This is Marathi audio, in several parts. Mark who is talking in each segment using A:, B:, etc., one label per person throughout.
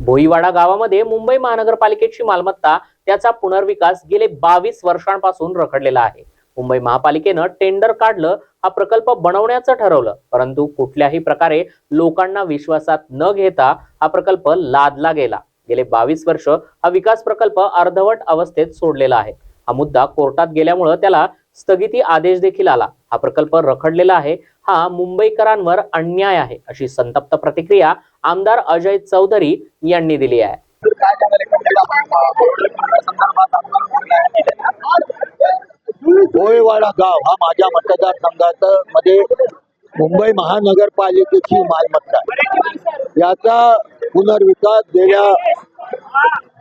A: भोईवाडा गावामध्ये मुंबई महानगरपालिकेची मालमत्ता त्याचा पुनर्विकास गेले बावीस वर्षांपासून रखडलेला आहे. मुंबई महापालिकेनं टेंडर काढलं हा प्रकल्प बनवण्याचं ठरवलं परंतु कुठल्याही प्रकारे लोकांना विश्वासात न घेता हा प्रकल्प लादला गेला. गेले बावीस वर्ष हा विकास प्रकल्प अर्धवट अवस्थेत सोडलेला आहे. हा मुद्दा कोर्टात गेल्यामुळं त्याला स्थगिती आदेश देखील आला. हा प्रकल्प रखडलेला आहे. हा मुंबईकरांवर अन्याय आहे अशी संतप्त प्रतिक्रिया आमदार अजय चौधरी यांनी दिली आहे.
B: गोळेवाडा गाव हा माझ्या मतदारसंघात मध्ये मुंबई महानगरपालिकेची मालमत्ता याचा पुनर्विकास गेल्या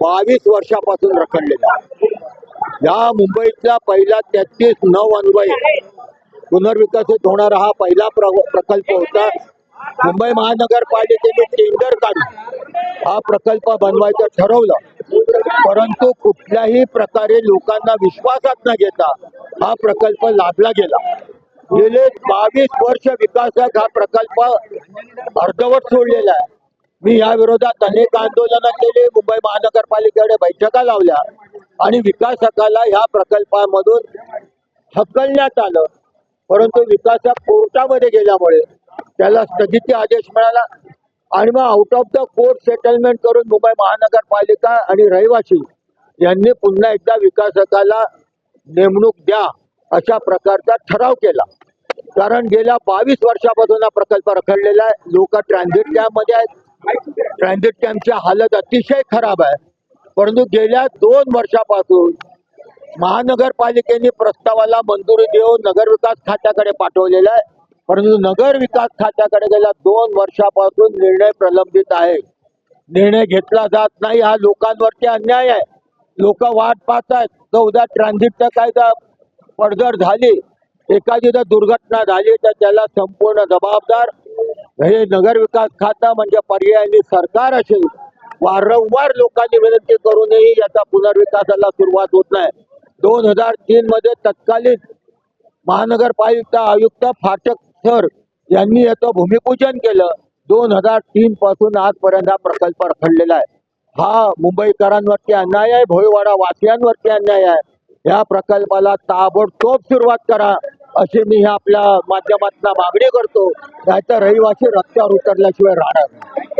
B: बावीस वर्षापासून रखडलेला आहे. या मुंबईतला पहिला तेहतीस नऊ अन्वय पुनर्विकसित होणारा हा पहिला प्र- प्रकल्प होता. मुंबई महानगरपालिकेने टेंडर काढून हा प्रकल्प बनवायचं ठरवलं. परंतु कुठल्याही प्रकारे लोकांना विश्वासात न घेता हा प्रकल्प लादला गेला. गेले बावीस वर्ष विकासात हा प्रकल्प अर्धवट सोडलेला आहे. मी या विरोधात अनेक आंदोलनं केली मुंबई महानगरपालिकेकडे बैठका लावल्या आणि विकासकाला या प्रकल्पामधून हकलण्यात आलं. परंतु विकासा कोर्टामध्ये गेल्यामुळे त्याला स्थगिती आदेश मिळाला आणि मग out of the court settlement करून मुंबई महानगरपालिका आणि रहिवासी यांनी पुन्हा एकदा विकासकाला नेमणूक द्या अशा प्रकारचा ठराव केला. कारण गेल्या बावीस वर्षापासून हा प्रकल्प रखडलेला आहे. लोक ट्रान्झिट कॅम्पमध्ये आहेत. ट्रान्झिट कॅम्पची हालत अतिशय खराब आहे. परंतु गेल्या दोन वर्षापासून महानगरपालिकेने प्रस्तावाला मंजुरी देऊन नगर विकास खात्याकडे पाठवलेला आहे. परंतु नगर विकास खात्याकडे गेल्या दोन वर्षापासून निर्णय प्रलंबित आहे. निर्णय घेतला जात नाही. हा लोकांवरती अन्याय आहे. लोक वाट पाहत आहेत तर उद्या काय का पडझड झाली. एखादी जर दुर्घटना झाली तर त्याला संपूर्ण जबाबदार हे नगर विकास खातं म्हणजे पर्यायाने सरकार असेल. वारंवार लोकांनी विनंती करूनही याचा पुनर्विकासाला सुरुवात होत नाही. दोन हजार तीन मध्ये तत्कालीन महानगरपालिका आयुक्त फाटक सर यांनी याचं भूमिपूजन केलं. दोन हजार तीन पासून आजपर्यंत हा प्रकल्प रखडलेला आहे. हा मुंबईकरांवरती अन्याय आहे भोईवाडा वासियांवरती अन्याय आहे. या प्रकल्पाला ताबडतोब सुरुवात करा अशी मी आपल्या माध्यमातून मागणी करतो. नाहीतर रहिवासी रस्त्यावर उतरल्याशिवाय राहणार नाही.